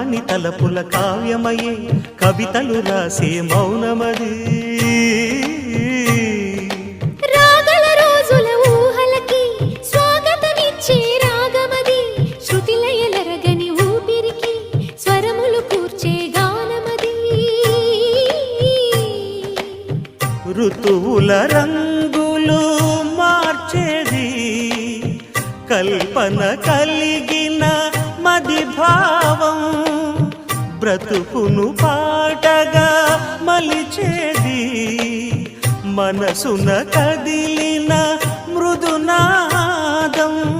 కమ్మని తలపుల కావ్యమయే కవితలు రాసే మౌనమది. రాగల రోజుల ఊహలకి స్వాగతమిచ్చే రాగమది. శృతిలయలరగని ఊపిరికి స్వరములు కూర్చే గానమది. ఋతువుల రంగులు మార్చేది. కల్పన కలిగిన మది భావం బ్రతుకును పాటగా మలిచేది. మనసున కదిలిన మృదునాదం.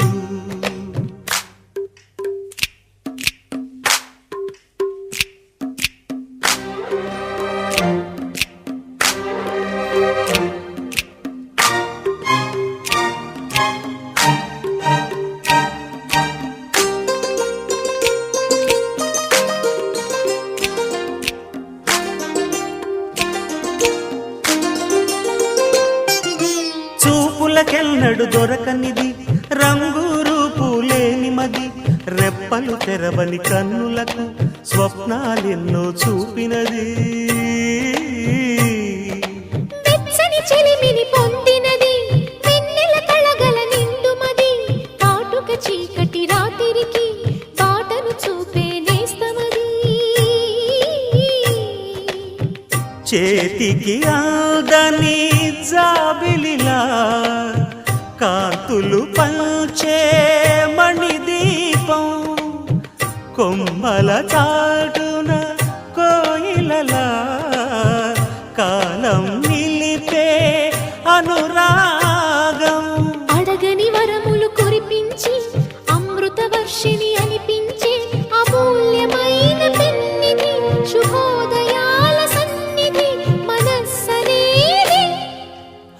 చూపులకెన్నడు దొరకనిది. రంగు రూపు లేని మది. రెప్పలు తెరవని కన్నులకు స్వప్నాలెన్నో చూపినది. చేతికి అందని జాబిలిలా కాంతులు పంచే మణిదీపం కొమ్మల చాటున కోయిలలా కాలం నిలిపే అనురా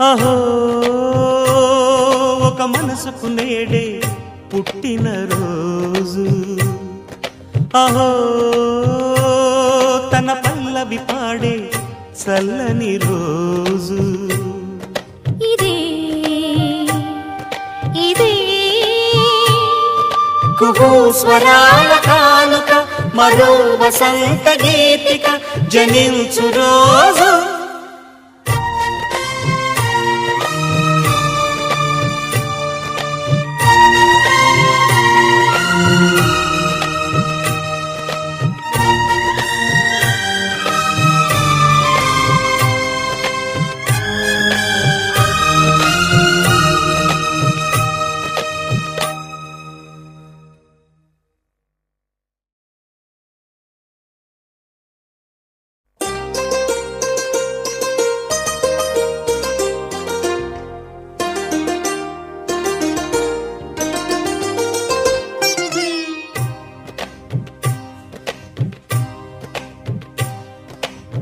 అహో ఒక మనసుకు నేడే పుట్టిన రోజు. అహో తన పల్లవి పాడే చల్లని రోజు. ఇదే ఇదే. కుహు స్వరాల కానుక మరో వసంత గీతిక జనించు రోజు.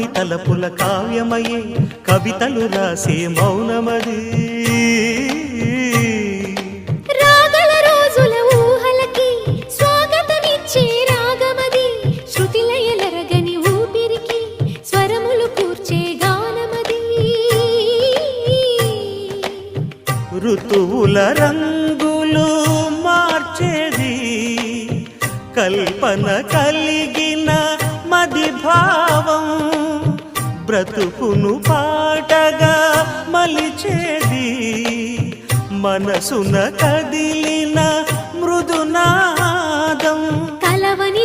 కమ్మని తలపుల కావ్యమయే కవితలు రాసే మౌనమది. రాగల రోజుల ఊహలకి స్వాగతమిచ్చే రాగమది. శృతిలయలరగని ఊపిరికి స్వరములు కూర్చే గానమది. ఋతువుల రంగులు మార్చేది. కల్పన కలిగిన మది భావం. బ్రతుకును పాటగా మలిచేది. మనసున కదిలిన మృదునాదం. కలవని